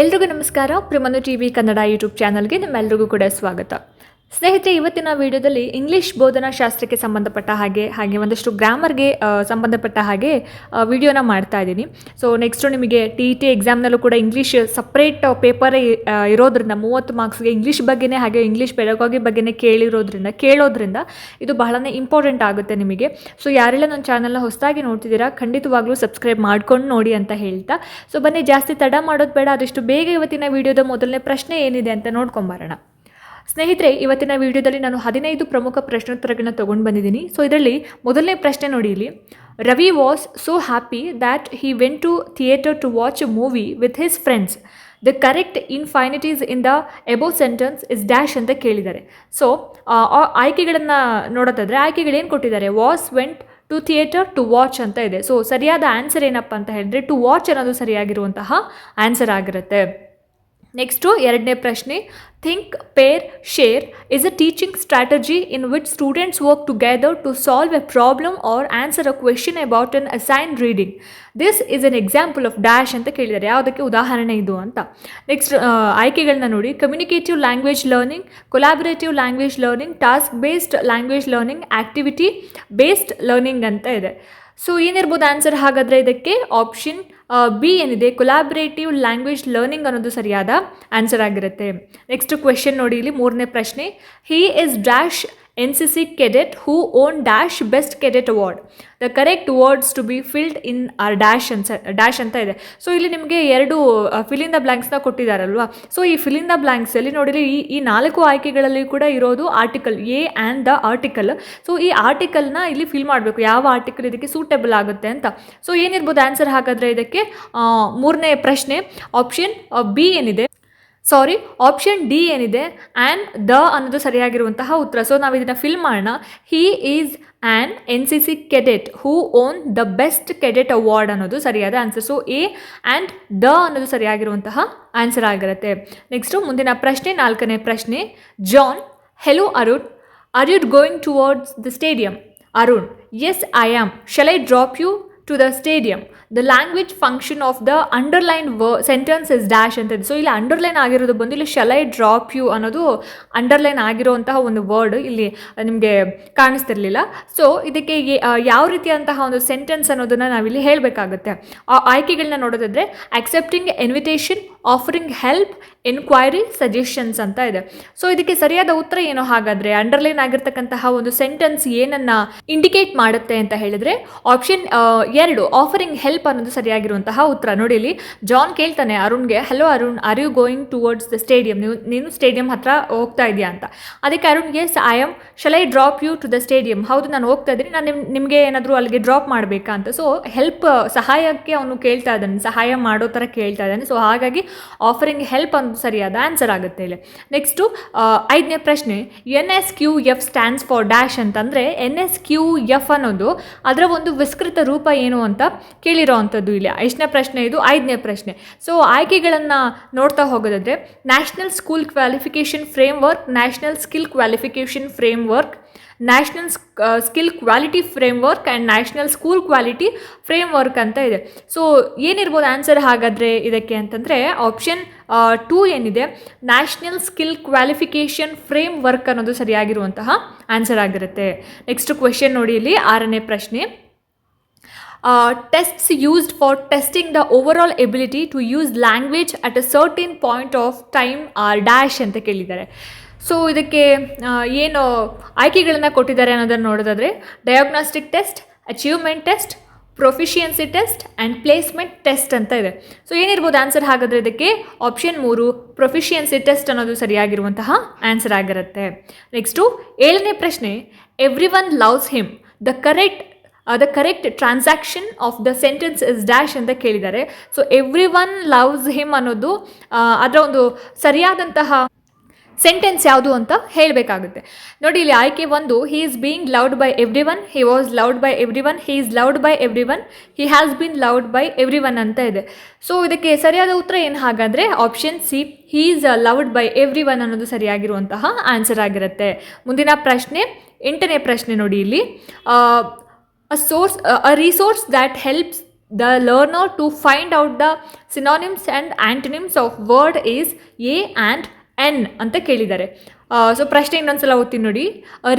ಎಲ್ರಿಗೂ ನಮಸ್ಕಾರ. ಪ್ರಿಮನು ಟಿ ವಿ ಕನ್ನಡ ಯೂಟ್ಯೂಬ್ ಚಾನಲ್ಗೆ ನಿಮ್ಮೆಲ್ರಿಗೂ ಕೂಡ ಸ್ವಾಗತ. ಸ್ನೇಹಿತರೆ, ಇವತ್ತಿನ ವಿಡಿಯೋದಲ್ಲಿ ಇಂಗ್ಲೀಷ್ ಬೋಧನಾ ಶಾಸ್ತ್ರಕ್ಕೆ ಸಂಬಂಧಪಟ್ಟ ಹಾಗೆ ಹಾಗೆ ಒಂದಷ್ಟು ಗ್ರಾಮರ್ಗೆ ಸಂಬಂಧಪಟ್ಟ ಹಾಗೆ ವಿಡಿಯೋನ ಮಾಡ್ತಾ ಇದ್ದೀನಿ. ಸೊ ನೆಕ್ಸ್ಟು ನಿಮಗೆ ಟಿ ಇ ಟಿ ಎಕ್ಸಾಮ್ನಲ್ಲೂ ಕೂಡ ಇಂಗ್ಲೀಷ್ ಸಪ್ರೇಟ್ ಪೇಪರೇ ಇರೋದ್ರಿಂದ, ಮೂವತ್ತು ಮಾರ್ಕ್ಸ್ಗೆ ಇಂಗ್ಲೀಷ್ ಬಗ್ಗೆನೇ, ಹಾಗೆ ಇಂಗ್ಲೀಷ್ ಪೆಡಗಾಗಿ ಬಗ್ಗೆನೇ ಕೇಳಿರೋದ್ರಿಂದ, ಕೇಳೋದ್ರಿಂದ ಇದು ಬಹಳನೇ ಇಂಪಾರ್ಟೆಂಟ್ ಆಗುತ್ತೆ ನಿಮಗೆ. ಸೊ ಯಾರೆಲ್ಲ ನನ್ನ ಚಾನಲ್ನ ಹೊಸದಾಗಿ ನೋಡ್ತಿದ್ದೀರಾ, ಖಂಡಿತವಾಗ್ಲೂ ಸಬ್ಸ್ಕ್ರೈಬ್ ಮಾಡ್ಕೊಂಡು ನೋಡಿ ಅಂತ ಹೇಳ್ತಾ. ಸೊ ಬನ್ನಿ, ಜಾಸ್ತಿ ತಡ ಮಾಡೋದು ಬೇಡ, ಆದಷ್ಟು ಬೇಗ ಇವತ್ತಿನ ವಿಡಿಯೋದ ಮೊದಲನೇ ಪ್ರಶ್ನೆ ಏನಿದೆ ಅಂತ ನೋಡ್ಕೊಂಬರೋಣ. ಸ್ನೇಹಿತರೆ, ಇವತ್ತಿನ ವಿಡಿಯೋದಲ್ಲಿ ನಾನು ಹದಿನೈದು ಪ್ರಮುಖ ಪ್ರಶ್ನೋತ್ತರಗಳನ್ನ ತೊಗೊಂಡು ಬಂದಿದ್ದೀನಿ. ಸೊ ಇದರಲ್ಲಿ ಮೊದಲನೇ ಪ್ರಶ್ನೆ ನೋಡಿ ಇಲ್ಲಿ. Ravi was so happy that he went to theatre to watch a movie with his friends the correct infinities in the above sentence is dash ಅಂತ ಕೇಳಿದ್ದಾರೆ. ಸೊ ಆಯ್ಕೆಗಳನ್ನು ನೋಡೋದಾದರೆ ಆಯ್ಕೆಗಳೇನು ಕೊಟ್ಟಿದ್ದಾರೆ? Was went to theatre to watch ಅಂತ ಇದೆ. So ಸರಿಯಾದ answer ಏನಪ್ಪ ಅಂತ ಹೇಳಿದ್ರೆ ಟು ವಾಚ್ ಅನ್ನೋದು ಸರಿಯಾಗಿರುವಂತಹ ಆನ್ಸರ್ ಆಗಿರುತ್ತೆ. ನೆಕ್ಸ್ಟು ಎರಡನೇ ಪ್ರಶ್ನೆ think pair share is a teaching strategy in which students work together to solve a problem or answer a question about an assign reading this is an example of dash ಅಂತ ಕೇಳಿದ್ದಾರೆ. ಯಾವುದಕ್ಕೆ ಉದಾಹರಣೆ ಇದು ಅಂತ? Next ಆಯ್ಕೆಗಳನ್ನ ನೋಡಿ. Communicative language learning collaborative language learning task based language learning activity based learning ಅಂತ ಇದೆ. ಸೊ ಏನಿರ್ಬೋದು ಆನ್ಸರ್ ಹಾಗಾದರೆ ಇದಕ್ಕೆ? ಆಪ್ಷನ್ ಬಿ ಏನಿದೆ? ಕೊಲಾಬ್ರೇಟಿವ್ ಲ್ಯಾಂಗ್ವೇಜ್ ಲರ್ನಿಂಗ್ ಅನ್ನೋದು ಸರಿಯಾದ ಆನ್ಸರ್ ಆಗಿರುತ್ತೆ. ನೆಕ್ಸ್ಟ್ ಕ್ವೆಶನ್ ನೋಡಿ, ಇಲ್ಲಿ ಮೂರನೇ ಪ್ರಶ್ನೆ. He is dash C cadet who won dash best cadet award the correct words to be filled in are dash and dash ಅಂತ ಇದೆ. ಸೊ ಇಲ್ಲಿ ನಿಮಗೆ ಎರಡು ಫಿಲಿಂದ ಬ್ಲ್ಯಾಂಕ್ಸ್ನ ಕೊಟ್ಟಿದ್ದಾರಲ್ವಾ ಸೊ ಈ ಫಿಲಿಂದ ಬ್ಲ್ಯಾಂಕ್ಸಲ್ಲಿ ನೋಡಿರಿ ಈ ಈ ನಾಲ್ಕು ಆಯ್ಕೆಗಳಲ್ಲಿ ಕೂಡ ಇರೋದು article A and the article so ಈ ಆರ್ಟಿಕಲ್ನ ಇಲ್ಲಿ ಫಿಲ್ ಮಾಡಬೇಕು. ಯಾವ ಆರ್ಟಿಕಲ್ ಇದಕ್ಕೆ ಸೂಟೇಬಲ್ ಆಗುತ್ತೆ ಅಂತ. ಸೊ ಏನಿರ್ಬೋದು? ಆನ್ಸರ್ ಹಾಗಾದರೆ ಇದಕ್ಕೆ ಮೂರನೇ ಪ್ರಶ್ನೆ ಆಪ್ಷನ್ ಬಿ ಏನಿದೆ? ಸಾರಿ ಆಪ್ಷನ್ ಡಿ ಏನಿದೆ? ಆ್ಯನ್ ದ ಅನ್ನೋದು ಸರಿಯಾಗಿರುವಂತಹ ಉತ್ತರ. ಸೊ ನಾವು ಇದನ್ನು ಫಿಲ್ ಮಾಡೋಣ. He is an N C C cadet who won the best cadet award ಅನ್ನೋದು ಸರಿಯಾದ answer so A and the ಅನ್ನೋದು ಸರಿಯಾಗಿರುವಂತಹ ಆನ್ಸರ್ ಆಗಿರುತ್ತೆ. ನೆಕ್ಸ್ಟು ಮುಂದಿನ ಪ್ರಶ್ನೆ, ನಾಲ್ಕನೇ ಪ್ರಶ್ನೆ. John hello Arun are you going towards the stadium Arun yes I am shall I drop you to the stadium the language function of the underline ವ sentence is dash ಅಂತ so ಇಲ್ಲಿ underline ಆಗಿರೋದು ಬಂದು ಇಲ್ಲಿ shall drop you ಅನ್ನೋದು underline ಆಗಿರುವಂತಹ ಒಂದು word ಇಲ್ಲಿ ನಿಮಗೆ ಕಾಣಿಸ್ತಿರ್ಲಿಲ್ಲ. ಸೊ ಇದಕ್ಕೆ ಯಾವ ರೀತಿಯಂತಹ ಒಂದು ಸೆಂಟೆನ್ಸ್ ಅನ್ನೋದನ್ನು ನಾವಿಲ್ಲಿ ಹೇಳಬೇಕಾಗುತ್ತೆ. ಆ ಆಯ್ಕೆಗಳನ್ನ ನೋಡೋದಾದ್ರೆ accepting invitation offering help enquiry suggestions ಅಂತ ಇದೆ. ಸೊ ಇದಕ್ಕೆ ಸರಿಯಾದ ಉತ್ತರ ಏನು? ಹಾಗಾದರೆ ಅಂಡರ್ಲೈನ್ ಆಗಿರ್ತಕ್ಕಂತಹ ಒಂದು ಸೆಂಟೆನ್ಸ್ ಏನನ್ನ ಇಂಡಿಕೇಟ್ ಮಾಡುತ್ತೆ ಅಂತ ಹೇಳಿದ್ರೆ ಆಪ್ಷನ್ ಎರಡು ಆಫರಿಂಗ್ ಹೆಲ್ಪ್ ಅನ್ನೋದು ಸರಿಯಾಗಿರುವಂತಹ ಉತ್ತರ. ನೋಡಿ ಇಲ್ಲಿ ಜಾನ್ ಕೇಳ್ತಾನೆ ಅರುಣ್ಗೆ hello Arun are you going towards the stadium ನೀವು, ನೀನು ಸ್ಟೇಡಿಯಂ ಹತ್ರ ಹೋಗ್ತಾ ಇದೆಯಾ ಅಂತ. ಅದಕ್ಕೆ ಅರುಣ್ಗೆ I am shall I drop you to the stadium ಹೌದು, ನಾನು ಹೋಗ್ತಾ ಇದ್ದೀನಿ. ನಾನು ನಿಮ್, ನಿಮಗೆ ಏನಾದರೂ ಅಲ್ಲಿಗೆ ಡ್ರಾಪ್ ಮಾಡಬೇಕಾ? ಅಂತ. ಸೊ ಹೆಲ್ಪ್ ಸಹಾಯಕ್ಕೆ ಅವನು ಕೇಳ್ತಾ ಇದ್ದಾನೆ. ಸಹಾಯ ಮಾಡೋ ಥರ ಕೇಳ್ತಾ ಇದ್ದಾನೆ. ಸೊ ಹಾಗಾಗಿ ಆಫರಿಂಗ್ ಹೆಲ್ಪ್ ಅಂತ ಸರಿಯಾದ ಆನ್ಸರ್ ಆಗುತ್ತೆ ಇಲ್ಲಿ. ನೆಕ್ಸ್ಟು ಐದನೇ ಪ್ರಶ್ನೆ N S Q F stands for dash ಅಂತಂದರೆ ಎನ್ ಎಸ್ ಕ್ಯೂ ಎಫ್ ಅನ್ನೋದು ಅದರ ಒಂದು ವಿಸ್ತೃತ ರೂಪ ಏನು ಅಂತ ಕೇಳಿರೋ ಅಂಥದ್ದು ಇಲ್ಲಿ. ಎಷ್ಟನೇ ಪ್ರಶ್ನೆ ಇದು ಐದನೇ ಪ್ರಶ್ನೆ. ಸೊ ಆಯ್ಕೆಗಳನ್ನು ನೋಡ್ತಾ ಹೋಗೋದಾದರೆ national school qualification framework national skill qualification framework national skill quality framework and national school quality framework ಅಂತ ಇದೆ. ಸೊ ಏನಿರ್ಬೋದು ಆನ್ಸರ್ ಹಾಗಾದರೆ ಇದಕ್ಕೆ ಅಂತಂದರೆ ಆಪ್ಷನ್ ಟೂ ಏನಿದೆ? National skill qualification framework ಅನ್ನೋದು ಸರಿಯಾಗಿರುವಂತಹ ಆನ್ಸರ್ ಆಗಿರುತ್ತೆ. ನೆಕ್ಸ್ಟ್ ಕ್ವೆಶನ್ ನೋಡಿ ಇಲ್ಲಿ, ಆರನೇ ಪ್ರಶ್ನೆ. Tests used for testing the overall ability to use language at a certain point of time are dash ಅಂತ ಕೇಳಿದ್ದಾರೆ. ಸೊ ಇದಕ್ಕೆ ಏನು ಆಯ್ಕೆಗಳನ್ನು ಕೊಟ್ಟಿದ್ದಾರೆ ಅನ್ನೋದನ್ನು ನೋಡೋದಾದರೆ diagnostic test achievement test proficiency test and placement test ಅಂತ ಇದೆ. ಸೊ ಏನಿರ್ಬೋದು ಆನ್ಸರ್ ಹಾಗಾದರೆ ಇದಕ್ಕೆ? ಆಪ್ಷನ್ ಮೂರು ಪ್ರೊಫಿಷಿಯನ್ಸಿ ಟೆಸ್ಟ್ ಅನ್ನೋದು ಸರಿಯಾಗಿರುವಂತಹ ಆನ್ಸರ್ ಆಗಿರುತ್ತೆ. ನೆಕ್ಸ್ಟು ಏಳನೇ ಪ್ರಶ್ನೆ everyone loves him the correct the correct transaction of the sentence is dash ಅಂತ ಕೇಳಿದ್ದಾರೆ. So everyone loves him ಅನ್ನೋದು ಅದರ ಒಂದು ಸರಿಯಾದಂತಹ ಸೆಂಟೆನ್ಸ್ ಯಾವುದು ಅಂತ ಹೇಳಬೇಕಾಗುತ್ತೆ. ನೋಡಿ, ಇಲ್ಲಿ ಆಯ್ಕೆ ಒಂದು he is being loved by everyone he was loved by everyone he is loved by everyone he has been loved by everyone ಅಂತ ಇದೆ. ಸೊ ಇದಕ್ಕೆ ಸರಿಯಾದ ಉತ್ತರ ಏನು ಹಾಗಾದರೆ option C he is loved by everyone ಅನ್ನೋದು ಸರಿಯಾಗಿರುವಂತಹ ಆನ್ಸರ್ ಆಗಿರುತ್ತೆ. ಮುಂದಿನ ಪ್ರಶ್ನೆ, ಎಂಟನೇ ಪ್ರಶ್ನೆ ನೋಡಿ ಇಲ್ಲಿ. A source a resource that helps the learner to find out the synonyms and antonyms of word is A and N ಅಂತ ಕೇಳಿದ್ದಾರೆ. ಸೊ ಪ್ರಶ್ನೆ ಇನ್ನೊಂದ್ಸಲ ಓದ್ತೀನಿ ನೋಡಿ.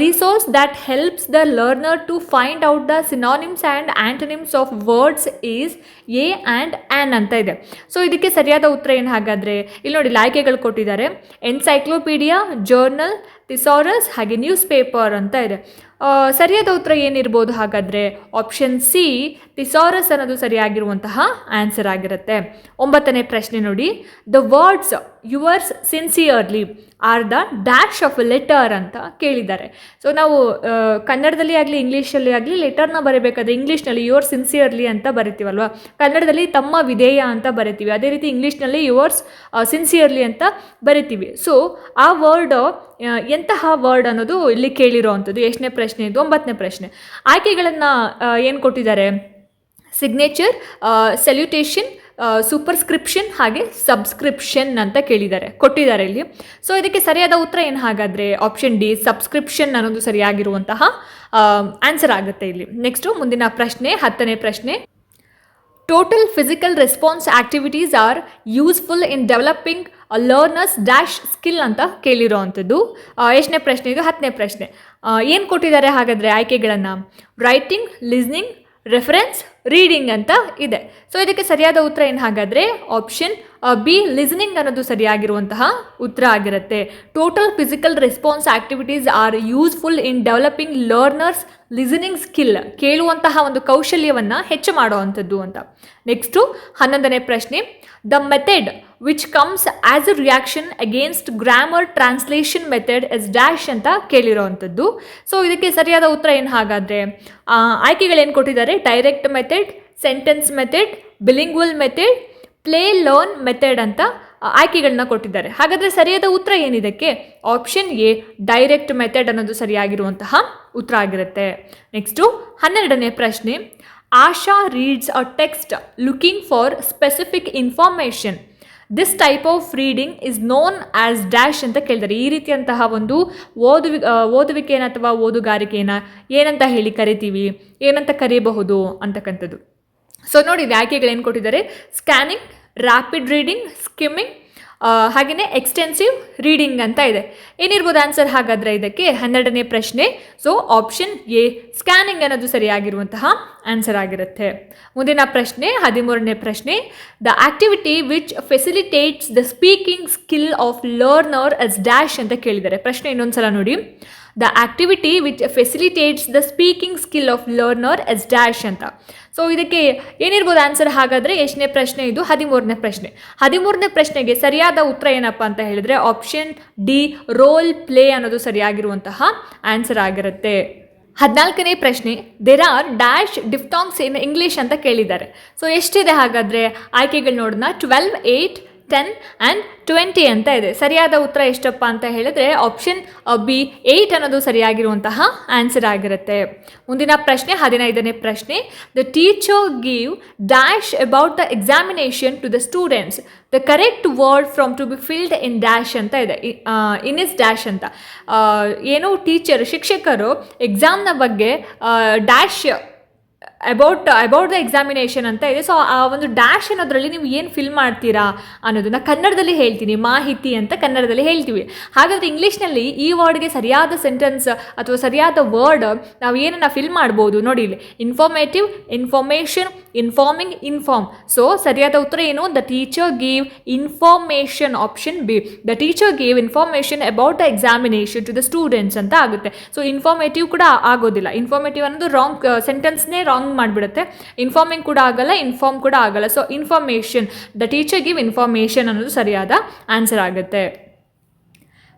Resource that helps the learner to find out the synonyms and antonyms of words is A and an ಅಂತ ಇದೆ. So ಇದಕ್ಕೆ ಸರಿಯಾದ ಉತ್ತರ ಏನು ಹಾಗಾದರೆ, ಇಲ್ಲಿ ನೋಡಿ ಆಯ್ಕೆಗಳು ಕೊಟ್ಟಿದ್ದಾರೆ. ಎನ್ಸೈಕ್ಲೋಪೀಡಿಯಾ ಜರ್ನಲ್ ಥಿಸಾರಸ್ ಹಾಗೆ ನ್ಯೂಸ್ ಪೇಪರ್ ಅಂತ ಇದೆ. ಸರಿಯಾದ ಉತ್ತರ ಏನಿರ್ಬೋದು? ಹಾಗಾದರೆ ಆಪ್ಷನ್ ಸಿ ಟಿಸಾರಸ್ ಅನ್ನೋದು ಸರಿಯಾಗಿರುವಂತಹ ಆನ್ಸರ್ ಆಗಿರುತ್ತೆ. ಒಂಬತ್ತನೇ ಪ್ರಶ್ನೆ ನೋಡಿ. The words yours sincerely are the dash of letter ಅಂತ ಕೇಳಿದ್ದಾರೆ. ಸೊ ನಾವು ಕನ್ನಡದಲ್ಲಿ ಆಗಲಿ, ಇಂಗ್ಲೀಷಲ್ಲಿ ಆಗಲಿ ಲೆಟರ್ನ ಬರೀಬೇಕಾದ್ರೆ ಇಂಗ್ಲೀಷ್ನಲ್ಲಿ ಯುವರ್ ಸಿನ್ಸಿಯರ್ಲಿ ಅಂತ ಬರಿತೀವಲ್ವ? ಕನ್ನಡದಲ್ಲಿ ತಮ್ಮ ವಿಧೇಯ ಅಂತ ಬರಿತೀವಿ. ಅದೇ ರೀತಿ ಇಂಗ್ಲೀಷ್ನಲ್ಲಿ ಯುವರ್ಸ್ ಸಿನ್ಸಿಯರ್ಲಿ ಅಂತ ಬರಿತೀವಿ. ಸೊ ಆ ವರ್ಡ್ ಎಂತಹ ವರ್ಡ್ ಅನ್ನೋದು ಇಲ್ಲಿ ಕೇಳಿರೋ ಅಂಥದ್ದು ಎಷ್ಟನೇ ಪ್ರಶ್ನೆ ಇದು ಒಂಬತ್ತನೇ ಪ್ರಶ್ನೆ. ಆಯ್ಕೆಗಳನ್ನು ಏನು ಕೊಟ್ಟಿದ್ದಾರೆ? ಸಿಗ್ನೇಚರ್ ಸೆಲ್ಯುಟೇಷನ್ ಸೂಪರ್ಸ್ಕ್ರಿಪ್ಷನ್ ಹಾಗೆ ಸಬ್ಸ್ಕ್ರಿಪ್ಷನ್ ಅಂತ ಕೇಳಿದ್ದಾರೆ, ಕೊಟ್ಟಿದ್ದಾರೆ ಇಲ್ಲಿ. ಸೊ ಇದಕ್ಕೆ ಸರಿಯಾದ ಉತ್ತರ ಏನು ಹಾಗಾದರೆ ಆಪ್ಷನ್ ಡಿ ಸಬ್ಸ್ಕ್ರಿಪ್ಷನ್ ಅನ್ನೋದು ಸರಿಯಾಗಿರುವಂತಹ ಆನ್ಸರ್ ಆಗುತ್ತೆ ಇಲ್ಲಿ. ನೆಕ್ಸ್ಟು ಮುಂದಿನ ಪ್ರಶ್ನೆ, ಹತ್ತನೇ ಪ್ರಶ್ನೆ. Total physical response activities are useful in developing learners dash skill ಅಂತ ಕೇಳಿರೋ ಅಂಥದ್ದು ಎಷ್ಟನೇ ಪ್ರಶ್ನೆ ಇದು? ಹತ್ತನೇ ಪ್ರಶ್ನೆ. ಏನು ಕೊಟ್ಟಿದ್ದಾರೆ ಹಾಗಾದರೆ ಆಯ್ಕೆಗಳನ್ನು? ರೈಟಿಂಗ್ ಲಿಸ್ನಿಂಗ್ ರೆಫರೆನ್ಸ್ ರೀಡಿಂಗ್ ಅಂತ ಇದೆ. ಸೊ ಇದಕ್ಕೆ ಸರಿಯಾದ ಉತ್ತರ ಏನು ಹಾಗಾದರೆ? ಆಪ್ಷನ್ ಬಿ ಲಿಸ್ನಿಂಗ್ ಅನ್ನೋದು ಸರಿಯಾಗಿರುವಂತಹ ಉತ್ತರ ಆಗಿರುತ್ತೆ. Total physical response activities are useful in developing learners listening skill ಕೇಳುವಂತಹ ಒಂದು ಕೌಶಲ್ಯವನ್ನು ಹೆಚ್ಚು ಮಾಡುವಂಥದ್ದು ಅಂತ. ನೆಕ್ಸ್ಟು ಹನ್ನೊಂದನೇ ಪ್ರಶ್ನೆ the method which comes as a reaction against grammar translation method is dash ಅಂತ ಕೇಳಿರೋವಂಥದ್ದು. ಸೊ ಇದಕ್ಕೆ ಸರಿಯಾದ ಉತ್ತರ ಏನು ಹಾಗಾದರೆ ಆಯ್ಕೆಗಳೇನು ಕೊಟ್ಟಿದ್ದಾರೆ? Direct method sentence method bilingual method play learn method ಅಂತ ಆಯ್ಕೆಗಳನ್ನ ಕೊಟ್ಟಿದ್ದಾರೆ. ಹಾಗಾದರೆ ಸರಿಯಾದ ಉತ್ತರ ಏನಿದಕ್ಕೆ? ಆಪ್ಷನ್ ಎ ಡೈರೆಕ್ಟ್ ಮೆಥಡ್ ಅನ್ನೋದು ಸರಿಯಾಗಿರುವಂತಹ ಉತ್ತರ ಆಗಿರುತ್ತೆ. ನೆಕ್ಸ್ಟು ಹನ್ನೆರಡನೇ ಪ್ರಶ್ನೆ. Asha reads a text looking for specific information this type of reading is known as dash ಅಂತ ಕೇಳಿದ್ದಾರೆ ಈ ರೀತಿಯಂತಹ ಒಂದು ಓದುವಿ ಓದುವಿಕೆಯನ್ನು ಅಥವಾ ಓದುಗಾರಿಕೆಯನ್ನು ಏನಂತ ಹೇಳಿ ಕರಿತೀವಿ, ಏನಂತ ಕರೀಬಹುದು ಅಂತಕ್ಕಂಥದ್ದು. ಸೊ ನೋಡಿ ವ್ಯಾಖ್ಯೆಗಳೇನು ಕೊಟ್ಟಿದ್ದಾರೆ? ಸ್ಕ್ಯಾನಿಂಗ್ ರ್ಯಾಪಿಡ್ ರೀಡಿಂಗ್ ಸ್ಕಿಮ್ಮಿಂಗ್ ಹಾಗೆಯೇ ಎಕ್ಸ್ಟೆನ್ಸಿವ್ ರೀಡಿಂಗ್ ಅಂತ ಇದೆ. ಏನಿರ್ಬೋದು ಆನ್ಸರ್ ಹಾಗಾದರೆ ಇದಕ್ಕೆ? ಹನ್ನೆರಡನೇ ಪ್ರಶ್ನೆ. ಸೊ ಆಪ್ಷನ್ ಎ ಸ್ಕ್ಯಾನಿಂಗ್ ಅನ್ನೋದು ಸರಿಯಾಗಿರುವಂತಹ ಆನ್ಸರ್ ಆಗಿರುತ್ತೆ. ಮುಂದಿನ ಪ್ರಶ್ನೆ, ಹದಿಮೂರನೇ ಪ್ರಶ್ನೆ. The activity which facilitates the speaking skill of learner as dash ಅಂತ ಕೇಳಿದ್ದಾರೆ. ಪ್ರಶ್ನೆ ಇನ್ನೊಂದು ಸಲ ನೋಡಿ. The activity which facilitates the speaking skill of learner is dash ಅಂತ. ಸೊ ಇದಕ್ಕೆ ಏನಿರ್ಬೋದು ಆನ್ಸರ್ ಹಾಗಾದರೆ ಎಷ್ಟನೇ ಪ್ರಶ್ನೆ ಇದು? ಹದಿಮೂರನೇ ಪ್ರಶ್ನೆ. ಹದಿಮೂರನೇ ಪ್ರಶ್ನೆಗೆ ಸರಿಯಾದ ಉತ್ತರ ಏನಪ್ಪ ಅಂತ ಹೇಳಿದರೆ ಆಪ್ಷನ್ ಡಿ ರೋಲ್ ಪ್ಲೇ ಅನ್ನೋದು ಸರಿಯಾಗಿರುವಂತಹ ಆನ್ಸರ್ ಆಗಿರುತ್ತೆ. ಹದಿನಾಲ್ಕನೇ ಪ್ರಶ್ನೆ there are dash diphthongs in English ಅಂತ ಕೇಳಿದ್ದಾರೆ. ಸೊ ಎಷ್ಟಿದೆ ಹಾಗಾದರೆ? ಆಯ್ಕೆಗಳು ನೋಡೋಣ. Twelve eight ten and twenty ಅಂತ ಇದೆ. ಸರಿಯಾದ ಉತ್ತರ ಎಷ್ಟಪ್ಪ ಅಂತ ಹೇಳಿದ್ರೆ ಆಪ್ಷನ್ ಬಿ ಏಯ್ಟ್ ಅನ್ನೋದು ಸರಿಯಾಗಿರುವಂತಹ ಆನ್ಸರ್ ಆಗಿರುತ್ತೆ. ಮುಂದಿನ ಪ್ರಶ್ನೆ, ಹದಿನೈದನೇ ಪ್ರಶ್ನೆ. The teacher give dash about the examination to the students the correct word from to be filled in dash ಅಂತ ಇದೆ. ಇನ್ ಇಸ್ ಡ್ಯಾಶ್ ಅಂತ. ಏನೋ ಟೀಚರ್ ಶಿಕ್ಷಕರು ಎಕ್ಸಾಮ್ನ ಬಗ್ಗೆ dash about about the examination ಅಂತ ಇದೆ. ಸೊ ಆ ಒಂದು ಡ್ಯಾಶ್ ಅನ್ನೋದ್ರಲ್ಲಿ ನೀವು ಏನು ಫಿಲ್ ಮಾಡ್ತೀರಾ ಅನ್ನೋದನ್ನ ಕನ್ನಡದಲ್ಲಿ ಹೇಳ್ತೀನಿ. ಮಾಹಿತಿ ಅಂತ ಕನ್ನಡದಲ್ಲಿ ಹೇಳ್ತೀವಿ. ಹಾಗಾದರೆ ಇಂಗ್ಲೀಷ್ನಲ್ಲಿ ಈ ವರ್ಡ್ಗೆ ಸರಿಯಾದ ಸೆಂಟೆನ್ಸ್ ಅಥವಾ ಸರಿಯಾದ ವರ್ಡ್ ನಾವು ಏನನ್ನು ಫಿಲ್ ಮಾಡ್ಬೋದು? ನೋಡಿ ಇಲ್ಲಿ. Informative information informing inform so ಸರಿಯಾದ ಉತ್ತರ ಏನು? The teacher gave information option B the teacher gave information about the examination to the students ಅಂತ ಆಗುತ್ತೆ. ಸೊ ಇನ್ಫಾರ್ಮೇಟಿವ್ ಕೂಡ ಆಗೋದಿಲ್ಲ. ಇನ್ಫಾರ್ಮೇಟಿವ್ ಅನ್ನೋದು ರಾಂಗ್ ಸೆಂಟೆನ್ಸ್ನೇ ರಾಂಗ್ ಮಾಡಿಬಿಡುತ್ತೆ. ಇನ್ಫಾರ್ಮಿಂಗ್ ಕೂಡ ಆಗಲ್ಲ ಇನ್ಫಾರ್ಮ್ ಕೂಡ ಆಗಲ್ಲ. So information the teacher give information ಅನ್ನೋದು ಸರಿಯಾದ ಆನ್ಸರ್ ಆಗುತ್ತೆ.